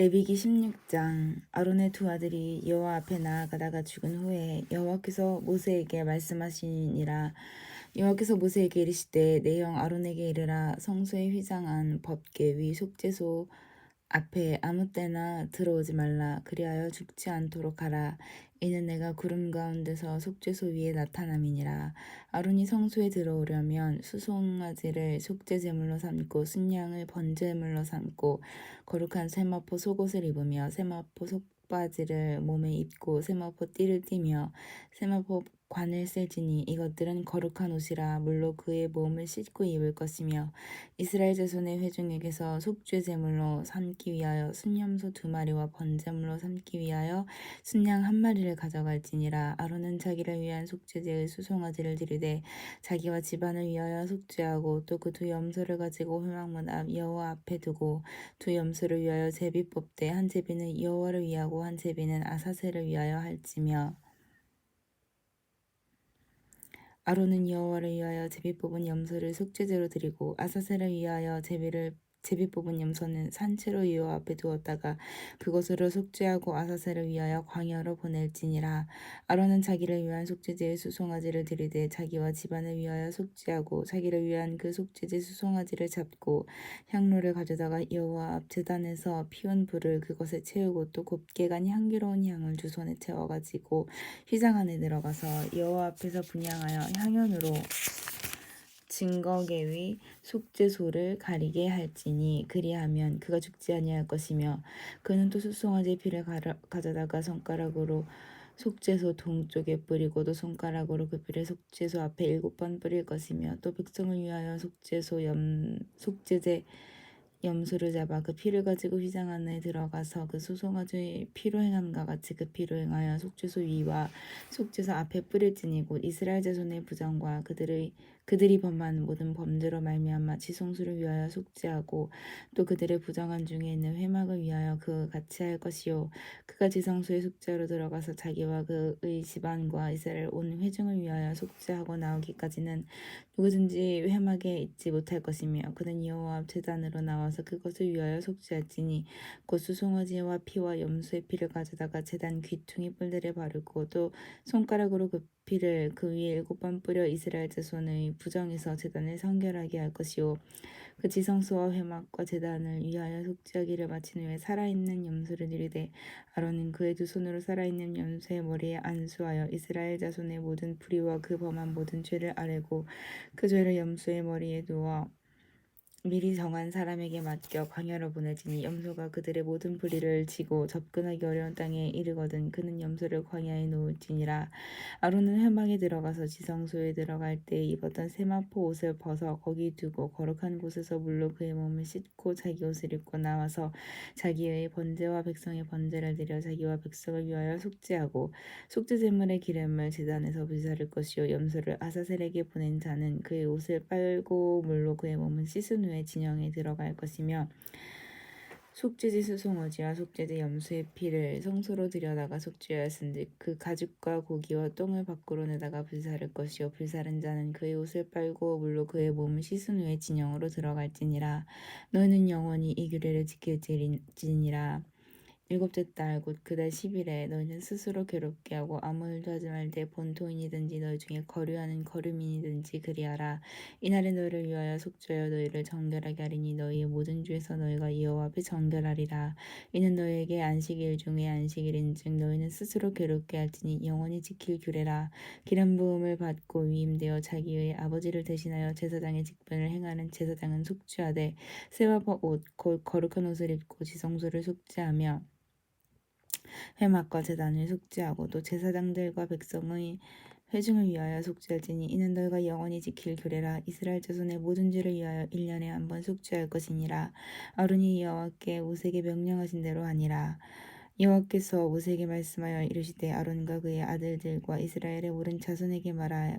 레위기 16장 아론의 두 아들이 여호와 앞에 나아가다가 죽은 후에 여호와께서 모세에게 말씀하시니라. 여호와께서 모세에게 이르시되 내 형 아론에게 이르라. 성소에 휘장한 법궤 위 속죄소 앞에 아무 때나 들어오지 말라. 그리하여 죽지 않도록 하라. 이는 내가 구름 가운데서 속죄소 위에 나타남이니라. 아론이 성소에 들어오려면 수송아지를 속죄 제물로 삼고 순양을 번제물로 삼고 거룩한 세마포 속옷을 입으며 세마포 속바지를 몸에 입고 세마포 띠를 띠며 세마포 관을 쓸지니 이것들은 거룩한 옷이라 물로 그의 몸을 씻고 입을 것이며 이스라엘 자손의 회중에게서 속죄 제물로 삼기 위하여 순염소 두 마리와 번제물로 삼기 위하여 순양 한 마리를 가져갈지니라. 아론은 자기를 위한 속죄제의 수송아지를 드리되 자기와 집안을 위하여 속죄하고 또 그 두 염소를 가지고 회막문 앞 여호와 앞에 두고 두 염소를 위하여 제비 뽑되 한 제비는 여호와를 위하고 한 제비는 아사셀을 위하여 할지며 아론은 여호와를 위하여 제비 뽑은 염소를 속죄제로 드리고 아사셀을 위하여 제비를 제비 뽑은 염소는 산채로 여호와 앞에 두었다가 그것으로 속죄하고 아사셀을 위하여 광야로 보낼지니라. 아론은 자기를 위한 속죄제의 수송아지를 드리되 자기와 집안을 위하여 속죄하고 자기를 위한 그 속죄제 수송아지를 잡고 향로를 가져다가 여호와 앞 제단에서 피운 불을 그것에 채우고 또 곱게 간 향기로운 향을 두 손에 채워 가지고 휘장 안에 들어가서 여호와 앞에서 분향하여 향연으로 증거계 위 속죄소를 가리게 할지니 그리하면 그가 죽지 아니할 것이며 그는 또 수송아지 피를 가려, 가져다가 손가락으로 속죄소 동쪽에 뿌리고 또 손가락으로 그 피를 속죄소 앞에 일곱 번 뿌릴 것이며 또 백성을 위하여 속죄소 염 속죄제 염소를 잡아 그 피를 가지고 휘장 안에 들어가서 그 소송아지의 피로 행함과 같이 그 피로 행하여 속죄소 위와 속죄소 앞에 뿌릴지니 곧 이스라엘 자손의 부정과 그들의 그들이 범한 모든 범죄로 말미암아 지성수를 위하여 속죄하고 또 그들의 부정한 중에 있는 회막을 위하여 그 같이 할 것이요. 그가 지성수의 속죄로 들어가서 자기와 그의 집안과 이스라엘 온 회중을 위하여 속죄하고 나오기까지는 누구든지 회막에 있지 못할 것이며 그는 여호와 앞 제단으로 나와서 그것을 위하여 속죄할지니 곧 수송아지와 피와 염소의 피를 가져다가 제단 귀퉁이 뿔들에 바르고 또 손가락으로 그 피를 그 위에 일곱 번 뿌려 이스라엘 자손의 부정에서 제단을 성결하게 할 것이요. 그 지성소와 회막과 제단을 위하여 속죄하기를 마친 후에 살아있는 염소를 드리되 아론은 그의 두 손으로 살아있는 염소의 머리에 안수하여 이스라엘 자손의 모든 불의와 그 범한 모든 죄를 아뢰고 그 죄를 염소의 머리에 두어 미리 정한 사람에게 맡겨 광야로 보내지니 염소가 그들의 모든 불의를 지고 접근하기 어려운 땅에 이르거든 그는 염소를 광야에 놓을지니라. 아론은 회막에 들어가서 지성소에 들어갈 때 입었던 세마포 옷을 벗어 거기 두고 거룩한 곳에서 물로 그의 몸을 씻고 자기 옷을 입고 나와서 자기의 번제와 백성의 번제를 드려 자기와 백성을 위하여 속죄하고 속죄 제물의 기름을 제단에서 불사를 것이요. 염소를 아사셀에게 보낸 자는 그의 옷을 빨고 물로 그의 몸을 씻은 후에 진영에 들어갈 것이며 속죄제 수송어지와 속죄제 염소의 피를 성소로 들여다가 속죄하였은즉 그 가죽과 고기와 똥을 밖으로 내다가 불사를 것이요. 불사른 자는 그의 옷을 빨고 물로 그의 몸을 씻은 후에 진영으로 들어갈지니라. 너희는 영원히 이 규례를 지킬지니라 일곱째 달 곧 그달 10일에 너희는 스스로 괴롭게 하고 아무 일도 하지 말되 본토인이든지 너희 중에 거류하는 거류민이든지 그리하라. 이날에 너희를 위하여 속죄하여 너희를 정결하게 하리니 너희의 모든 죄에서 너희가 여호와 앞에 정결하리라. 이는 너희에게 안식일 중에 안식일인즉 너희는 스스로 괴롭게 할지니 영원히 지킬 규례라. 기름 부음을 받고 위임되어 자기의 아버지를 대신하여 제사장의 직분을 행하는 제사장은 속죄하되 새와 옷곧 거룩한 옷을 입고 지성소를 속죄하며 회막과 제단을 속죄하고 또 제사장들과 백성의 회중을 위하여 속죄할지니 이는 너희가 영원히 지킬 규례라. 이스라엘 자손의 모든 죄를 위하여 일년에 한 번 속죄할 것이니라. 아론이 여호와께 모세에게 명령하신 대로 하니라. 여호와께서 모세에게 말씀하여 이르시되 아론과 그의 아들들과 이스라엘의 모든 자손에게 말하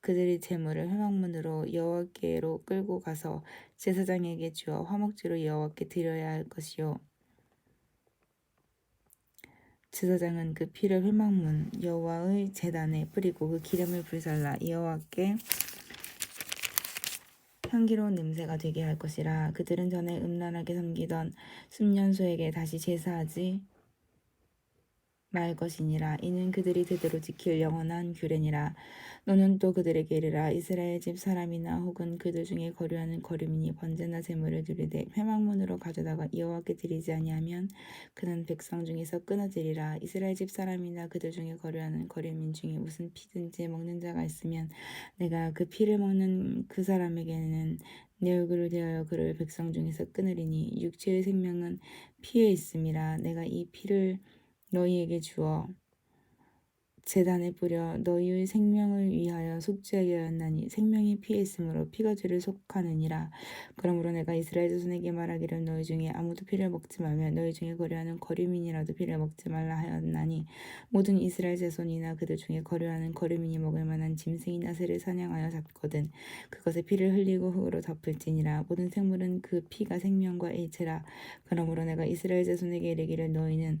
그들의 재물을 회막문으로 여호와께로 끌고 가서 제사장에게 주어 화목제로 여호와께 드려야 할 것이요. 제사장은 그 피를 회막문 여호와의 제단에 뿌리고 그 기름을 불살라 여호와께 향기로운 냄새가 되게 할 것이라. 그들은 전에 음란하게 섬기던 순년소에게 다시 제사하지 말 것이니라. 이는 그들이 되도록 지킬 영원한 규례니라. 너는 또 그들에게 이르라. 이스라엘 집 사람이나 혹은 그들 중에 거류하는 거류민이 번제나 제물을 드리되 회막문으로 가져다가 여호와께 드리지 아니하면 그는 백성 중에서 끊어지리라. 이스라엘 집 사람이나 그들 중에 거류하는 거류민 중에 무슨 피든지 먹는 자가 있으면 내가 그 피를 먹는 그 사람에게는 내 얼굴을 대하여 그를 백성 중에서 끊으리니 육체의 생명은 피에 있음이라. 내가 이 피를 너희에게 주어 재단에 뿌려 너희의 생명을 위하여 속죄하게 하였나니 생명이 피에 있으므로 피가 죄를 속하느니라. 그러므로 내가 이스라엘 자손에게 말하기를 너희 중에 아무도 피를 먹지 말며 너희 중에 거류하는 거류민이라도 피를 먹지 말라 하였나니 모든 이스라엘 자손이나 그들 중에 거류하는 거류민이 먹을 만한 짐승이나 새를 사냥하여 잡거든 그것의 피를 흘리고 흙으로 덮을지니라. 모든 생물은 그 피가 생명과 일체라. 그러므로 내가 이스라엘 자손에게 이르기를 너희는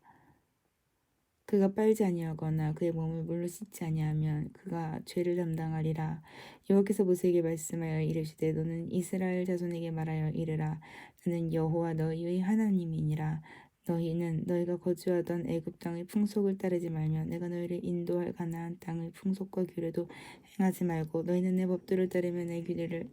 그가 빨지 아니하거나 그의 몸을 물로 씻지 아니하면 그가 죄를 담당하리라. 여호와께서 모세에게 말씀하여 이르시되 너는 이스라엘 자손에게 말하여 이르라. 나는 여호와 너희의 하나님이니라. 너희는 너희가 거주하던 애굽 땅의 풍속을 따르지 말며 내가 너희를 인도할 가나안 땅의 풍속과 규례도 행하지 말고 너희는 내 법도를 따르며 내 규례를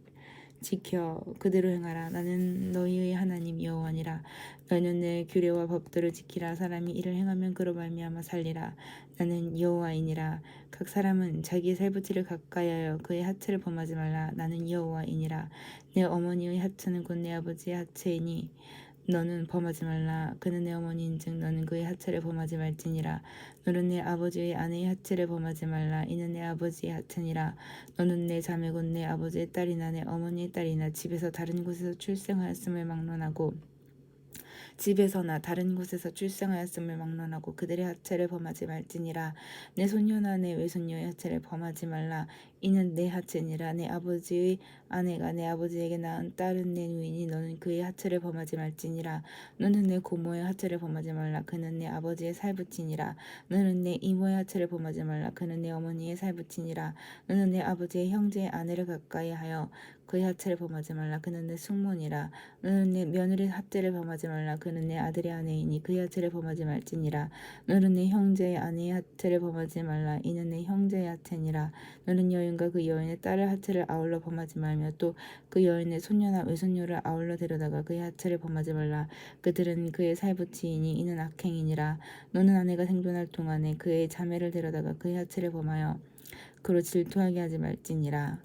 지켜 그대로 행하라. 나는 너희의 하나님 여호와니라. 너희는 내 규례와 법도를 지키라. 사람이 이를 행하면 그로 말미암아 살리라. 나는 여호와이니라. 각 사람은 자기의 살부티를 가까이하여 그의 하체를 범하지 말라. 나는 여호와이니라. 내 어머니의 하체는 곧 내 아버지의 하체이니 너는 범하지 말라. 그는 내 어머니인즉 너는 그의 하체를 범하지 말지니라. 너는 내 아버지의 아내의 하체를 범하지 말라. 이는 내 아버지의 하체니라. 너는 내 자매 곧 내 아버지의 딸이나 내 어머니의 딸이나 집에서 다른 곳에서 출생하였음을 막론하고 집에서나 다른 곳에서 출생하였음을 막론하고 그들의 하체를 범하지 말지니라. 내 소녀나 내 외손녀의 하체를 범하지 말라 이는 내 하체니라. 내 아버지의 아내가 내 아버지에게 낳은 딸은 내 누이니 너는 그의 하체를 범하지 말지니라. 너는 내 고모의 하체를 범하지 말라. 그는 내 아버지의 살붙이니라. 너는 내 이모의 하체를 범하지 말라. 그는 내 어머니의 살붙이니라. 너는 내 아버지의 형제의 아내를 가까이 하여 그의 하체를 범하지 말라. 그는 내 숙모니라. 너는 내 며느리의 하체를 범하지 말라. 그는 내 아들의 아내이니 그의 하체를 범하지 말지니라. 너는 내 형제의 아내의 하체를 범하지 말라. 이는 내 형제의 하체니라. 너는 여인 과 그 여인의 딸의 하체를 아울러 범하지 말며 또 그 여인의 손녀나 외손녀를 아울러 데려다가 그의 하체를 범하지 말라. 그들은 그의 살부치이니 이는 악행이니라. 너는 아내가 생존할 동안에 그의 자매를 데려다가 그의 하체를 범하여 그로 질투하게 하지 말지니라.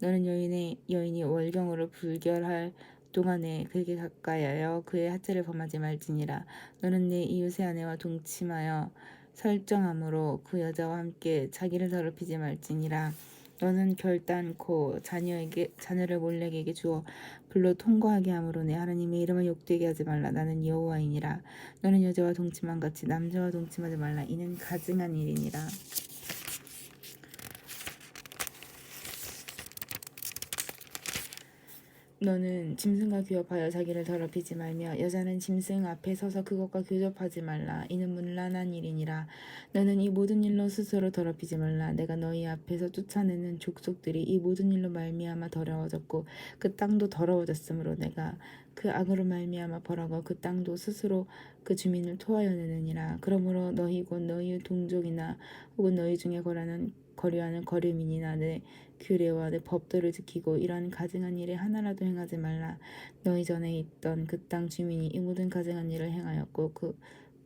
너는 여인의 여인이 월경으로 불결할 동안에 그에게 가까이하여 그의 하체를 범하지 말지니라. 너는 내 이웃의 아내와 동침하여 설정함으로 그 여자와 함께 자기를 더럽히지 말지니라. 너는 결단코 자녀에게 자녀를 몰래에게 주어 불로 통과하게 함으로 내 하나님의 이름을 욕되게 하지 말라. 나는 여호와이니라. 너는 여자와 동침한 같이 남자와 동침하지 말라. 이는 가증한 일이니라 너는 짐승과 교합하여 자기를 더럽히지 말며 여자는 짐승 앞에 서서 그것과 교접하지 말라. 이는 문란한 일이니라. 너는 이 모든 일로 스스로 더럽히지 말라. 내가 너희 앞에서 쫓아내는 족속들이 이 모든 일로 말미암아 더러워졌고 그 땅도 더러워졌으므로 내가 그 악으로 말미암아 벌하고 그 땅도 스스로 그 주민을 토하여 내느니라 그러므로 너희 곧 너희의 동족이나 혹은 너희 중에 거라는 거류하는 거류민이나 내 규례와 내 법도를 지키고 이러한 가증한 일에 하나라도 행하지 말라. 너희 전에 있던 그 땅 주민이 이 모든 가증한 일을 행하였고 그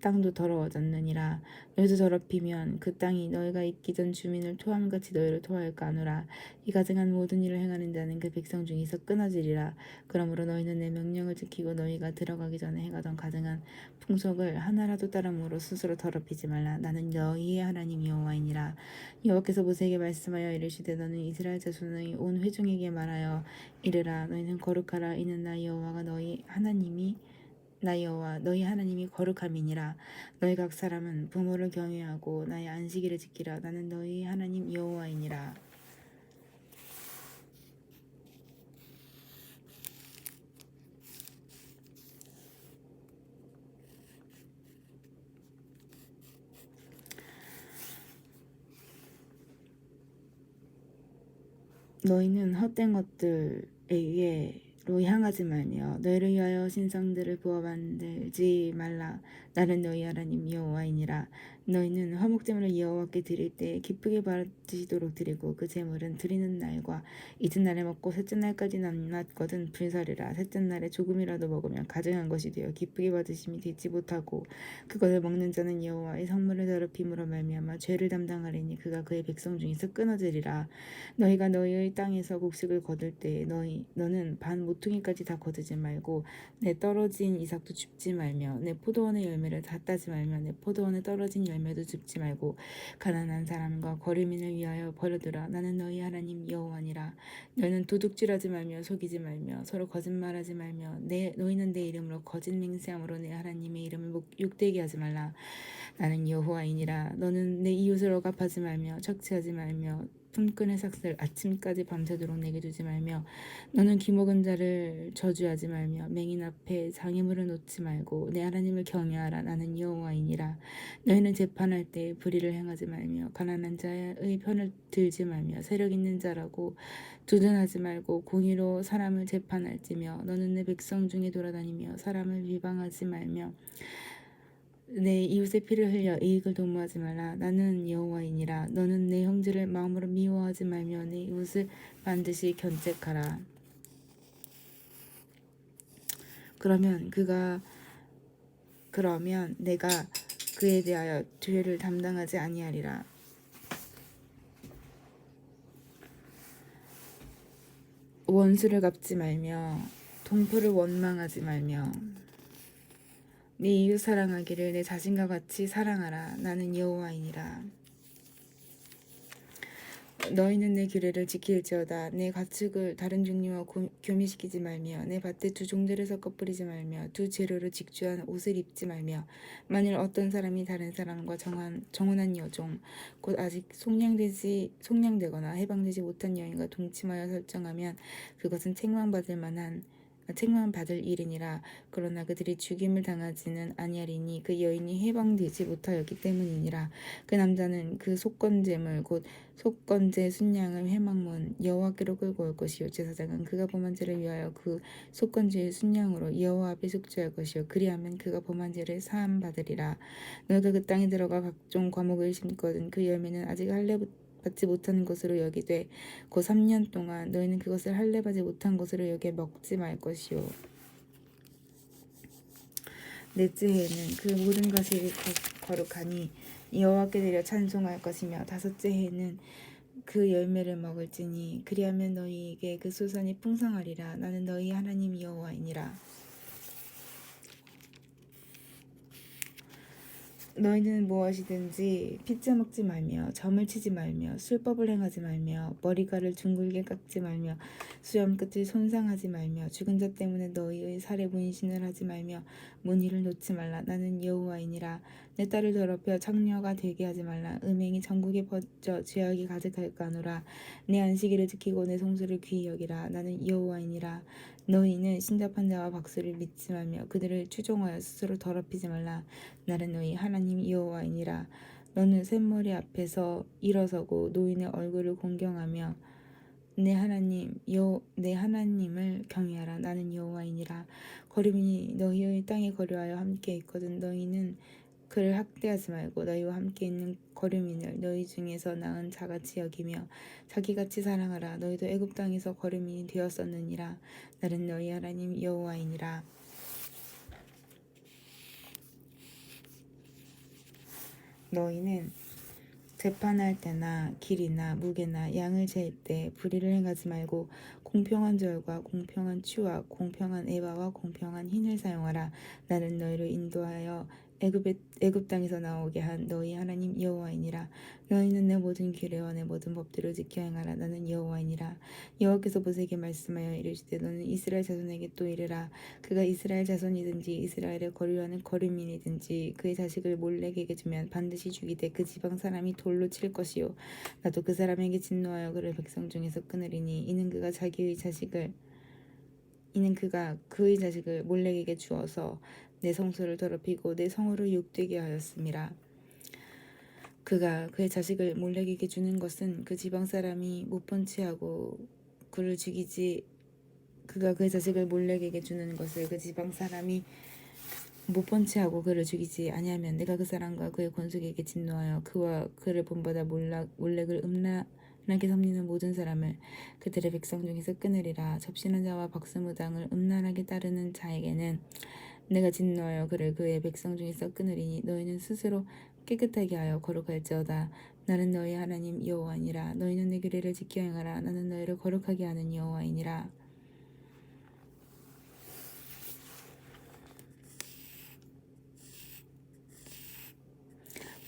땅도 더러워졌느니라. 너희도 더럽히면 그 땅이 너희가 있기 전 주민을 토함같이 너희를 토할까 하노라. 이 가증한 모든 일을 행하는 자는 그 백성 중에서 끊어지리라. 그러므로 너희는 내 명령을 지키고 너희가 들어가기 전에 행하던 가증한 풍속을 하나라도 따름으로 스스로 더럽히지 말라. 나는 너희의 하나님 여호와이니라. 여호와께서 모세에게 말씀하여 이르시되 너는 이스라엘 자손의 온 회중에게 말하여 이르라. 너희는 거룩하라. 이는 나 여호와가 너희 하나님이 나 여호와 너희 하나님이 거룩함이니라. 너희 각 사람은 부모를 경외하고 나의 안식일을 지키라. 나는 너희 하나님 여호와이니라. 너희는 헛된 것들에 의해 로 향하지 말며 너희를 위하여 신상들을 부어 만들지 말라 나는 너희 하나님 여호와이니라. 너희는 화목제물을 여호와께 드릴 때 기쁘게 받으시도록 드리고 그 제물은 드리는 날과 이튿날에 먹고 셋째 날까지 남았거든 불살이라. 셋째 날에 조금이라도 먹으면 가증한 것이 되어 기쁘게 받으심이 되지 못하고 그것을 먹는 자는 여호와의 선물을 더럽힘으로 말미암아 죄를 담당하리니 그가 그의 백성 중에서 끊어지리라. 너희가 너희의 땅에서 곡식을 거둘 때 너희 너는 반 모퉁이까지 다 거두지 말고 내 떨어진 이삭도 줍지 말며 내 포도원의 열매 를 다 따지 말며 내 포도원에 떨어진 열매도 줍지 말고 가난한 사람과 거류민을 위하여 버려두라. 나는 너희 하나님 여호와니라. 너희는 도둑질하지 말며 속이지 말며 서로 거짓말하지 말며 내 너희는 내 이름으로 거짓 맹세함으로 내 하나님의 이름을 목- 욕되게 하지 말라. 나는 여호와이니라. 너는 내 이웃을 억압하지 말며 착취하지 말며 품꾼의 삭슬 아침까지 밤새도록 내게 주지 말며 너는 기먹은 자를 저주하지 말며 맹인 앞에 장애물을 놓지 말고 내 하나님을 경외하라. 나는 여호와이니라. 너희는 재판할 때 불의를 행하지 말며 가난한 자의 편을 들지 말며 세력 있는 자라고 두둔하지 말고 공의로 사람을 재판할지며 너는 내 백성 중에 돌아다니며 사람을 비방하지 말며 내 이웃의 피를 흘려 이익을 도모하지 말라. 나는 여호와이니라. 너는 내 형제를 마음으로 미워하지 말며 내 이웃을 반드시 견책하라. 그러면 그가 그러면 내가 그에 대하여 죄를 담당하지 아니하리라. 원수를 갚지 말며 동포를 원망하지 말며 네 이웃 사랑하기를 내 자신과 같이 사랑하라. 나는 여호와이니라. 너희는 내 규례를 지킬지어다. 내 가축을 다른 종류와 고- 교미시키지 말며 내 밭에 두 종들을 섞어 뿌리지 말며 두 재료로 직주한 옷을 입지 말며 만일 어떤 사람이 다른 사람과 정한, 정혼한 여종 곧 아직 속량되지 속량되거나 해방되지 못한 여인과 동침하여 설정하면 그것은 책망받을 만한 책망받을 일이니라. 그러나 그들이 죽임을 당하지는 아니하리니 그 여인이 해방되지 못하였기 때문이니라. 그 남자는 그 속건제물 곧 속건제 순양을 해망문 여호와께로 끌고 올 것이요. 제사장은 그가 범한 죄를 위하여 그 속건제의 순양으로 여호와 앞에 속죄할 것이요. 그리하면 그가 범한 죄를 사함 받으리라. 너희가 그 땅에 들어가 각종 과목을 심거든 그 열매는 아직 할례 받지 못하는 것으로 여기되 그 3년 동안 너희는 그것을 할례 받지 못한 것으로 여겨 먹지 말 것이요 넷째 해에는 그 모든 것이 거- 거룩하니 여호와께 드려 찬송할 것이며 다섯째 해에는 그 열매를 먹을지니 그리하면 너희에게 그 소산이 풍성하리라. 나는 너희 하나님 여호와이니라 너희는 무엇이든지 피자 먹지 말며 점을 치지 말며 술법을 행하지 말며 머리카락을 둥글게 깎지 말며 수염 끝을 손상하지 말며 죽은 자 때문에 너희의 살에 문신을 하지 말며 무늬를 놓지 말라. 나는 여호와이니라. 내 딸을 더럽혀 창녀가 되게 하지 말라. 음행이 전국에 퍼져 죄악이 가득할까 하노라. 내 안식일을 지키고 내 성수를 귀히 여기라. 나는 여호와이니라 너희는 신잡한 자와 박수를 믿지 말며 그들을 추종하여 스스로 더럽히지 말라. 나는 너희 하나님 여호와이니라. 너는 샘머리 앞에서 일어서고 노인의 얼굴을 공경하며 내 하나님 여내 하나님을 경외하라. 나는 여호와이니라. 거류민이 너희의 땅에 거류하여 함께 있거든 너희는 그를 학대하지 말고 너희와 함께 있는 거류민을 너희 중에서 나은 자같이 여기며 자기같이 사랑하라. 너희도 애굽 땅에서 거류민이 되었었느니라. 나는 너희 하나님 여호와이니라. 너희는 재판할 때나 길이나 무게나 양을 잴때 불의를 행하지 말고 공평한 절과 공평한 추와 공평한 에바와 공평한 흰을 사용하라. 나는 너희를 인도하여 애굽의 애굽 땅에서 나오게 한 너희 하나님 여호와이니라. 너희는 내 모든 규례와 내 모든 법들을 지켜 행하라. 나는 여호와이니라. 여호와께서 모세에게 말씀하여 이르시되 너는 이스라엘 자손에게 또 이르라. 그가 이스라엘 자손이든지 이스라엘의 거류하는 거류민이든지 그의 자식을 몰렉에게 주면 반드시 죽이되 그 지방 사람이 돌로 칠 것이요 나도 그 사람에게 진노하여 그를 백성 중에서 끊으리니 이는 그가 자기의 자식을 이는 그가 그의 자식을 몰렉에게 주어서 내 성소를 더럽히고 내 성으로 욕되게 하였음이라. 그가 그의 자식을 몰렉에게 주는 것은 그 지방 사람이 못 번치하고 그를 죽이지 그가 그의 자식을 몰렉에게 주는 것을 그 지방 사람이 못 번치하고 그를 죽이지 아니하면 내가 그 사람과 그의 권속에게 진노하여 그와 그를 본보다 몰락, 몰렉을 음란하게 섬기는 모든 사람을 그들의 백성 중에서 끊으리라 접시는 자와 박수무당을 음란하게 따르는 자에게는 내가 진노하여 그를 그의 백성 중에서 끊으리니 너희는 스스로 깨끗하게 하여 거룩할지어다. 나는 너희 하나님 여호와니라. 너희는 내 규례를 지켜 행하라. 나는 너희를 거룩하게 하는 여호와이니라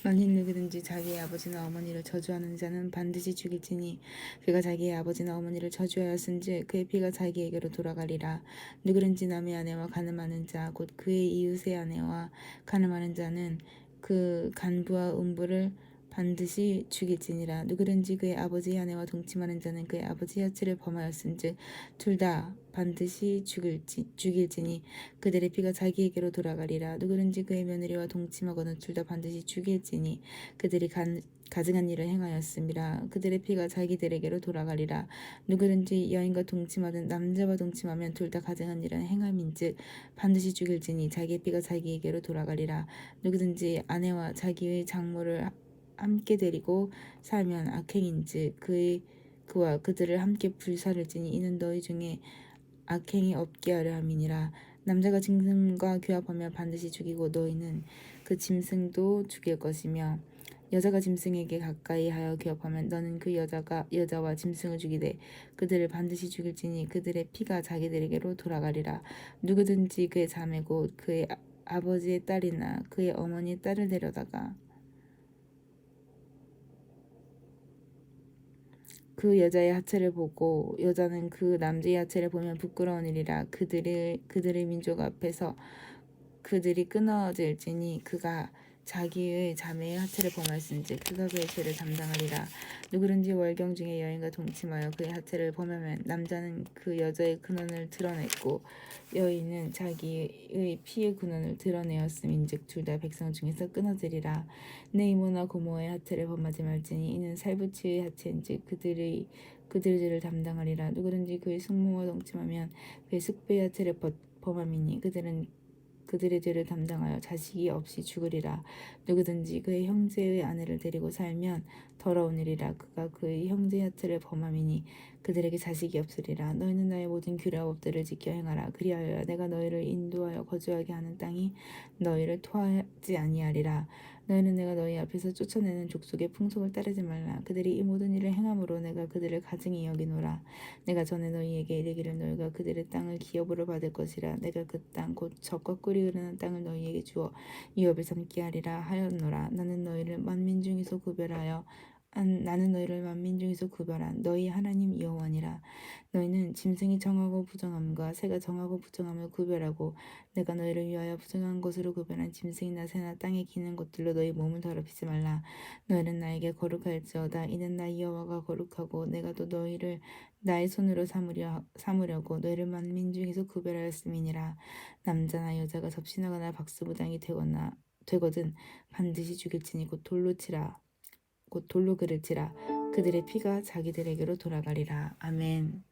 만일 누구든지 자기의 아버지나 어머니를 저주하는 자는 반드시 죽일지니 그가 자기의 아버지나 어머니를 저주하였은즉 그의 피가 자기에게로 돌아가리라. 누구든지 남의 아내와 가늠하는 자 곧 그의 이웃의 아내와 가늠하는 자는 그 간부와 음부를 반드시 죽일지니라. 누구든지 그의 아버지의 아내와 동침하는 자는 그의 아버지의 혈체를 범하였은즉 둘 다 반드시 죽일지, 죽일지니 그들의 피가 자기에게로 돌아가리라. 누구든지 그의 며느리와 동침하거나 둘 다 반드시 죽일지니 그들이 간, 가증한 일을 행하였음이라 그들의 피가 자기들에게로 돌아가리라. 누구든지 여인과 동침하든 남자와 동침하면 둘 다 가증한 일을 행함인즉 반드시 죽일지니 자기의 피가 자기에게로 돌아가리라. 누구든지 아내와 자기의 장모를 함께 데리고 살면 악행인즉 그의 그와 그들을 함께 불사를 지니 이는 너희 중에 악행이 없게 하려 함이니라. 남자가 짐승과 교합하면 반드시 죽이고 너희는 그 짐승도 죽일 것이며 여자가 짐승에게 가까이 하여 교합하면 너는 그 여자가 여자와 짐승을 죽이되 그들을 반드시 죽일지니 그들의 피가 자기들에게로 돌아가리라. 누구든지 그의 자매고 그의 아- 아버지의 딸이나 그의 어머니의 딸을 데려다가 그 여자의 하체를 보고 여자는 그 남자의 하체를 보면 부끄러운 일이라 그들의 그들의 민족 앞에서 그들이 끊어질지니 그가 자기의 자매의 하체를 범하였은지 그가 그의 죄를 담당하리라. 누구든지 월경 중에 여인과 동침하여 그의 하체를 범하면 남자는 그 여자의 근원을 드러냈고 여인은 자기의 피의 근원을 드러내었음인즉 둘 다 백성 중에서 끊어지리라. 내 이모나 고모의 하체를 범하지 말지니 이는 살부치의 하체인즉 그들의 그들의 죄를 담당하리라. 누구든지 그의 숙모와 동침하면 그의 숙배의 하체를 범- 범함이니 그들은 그들의 죄를 담당하여 자식이 없이 죽으리라. 누구든지 그의 형제의 아내를 데리고 살면 더러운 일이라. 그가 그의 형제의 하체를 범함이니 그들에게 자식이 없으리라. 너희는 나의 모든 규례와 법들을 지켜 행하라. 그리하여 내가 너희를 인도하여 거주하게 하는 땅이 너희를 토하지 아니하리라 너희는 내가 너희 앞에서 쫓아내는 족속의 풍속을 따르지 말라. 그들이 이 모든 일을 행함으로 내가 그들을 가증히 여기노라. 내가 전에 너희에게 이르기를 너희가 그들의 땅을 기업으로 받을 것이라. 내가 그 땅곧 젖과 꿀이 흐르는 땅을 너희에게 주어 유업을 삼게 하리라 하였노라. 나는 너희를 만민 중에서 구별하여 안- 나는 너희를 만민 중에서 구별한 너희 하나님 여호와니라. 너희는 짐승이 정하고 부정함과 새가 정하고 부정함을 구별하고 내가 너희를 위하여 부정한 것으로 구별한 짐승이나 새나 땅에 기는 것들로 너희 몸을 더럽히지 말라. 너희는 나에게 거룩할지어다. 이는 나 여호와가 거룩하고 내가 또 너희를 나의 손으로 삼으려 삼으려고 너희를 만민 중에서 구별하였음이니라. 남자나 여자가 접신하거나 박수무당이 되거나 되거든 반드시 죽일지니 곧 돌로 치라 곧 돌로 그를지라 그들의 피가 자기들에게로 돌아가리라. 아멘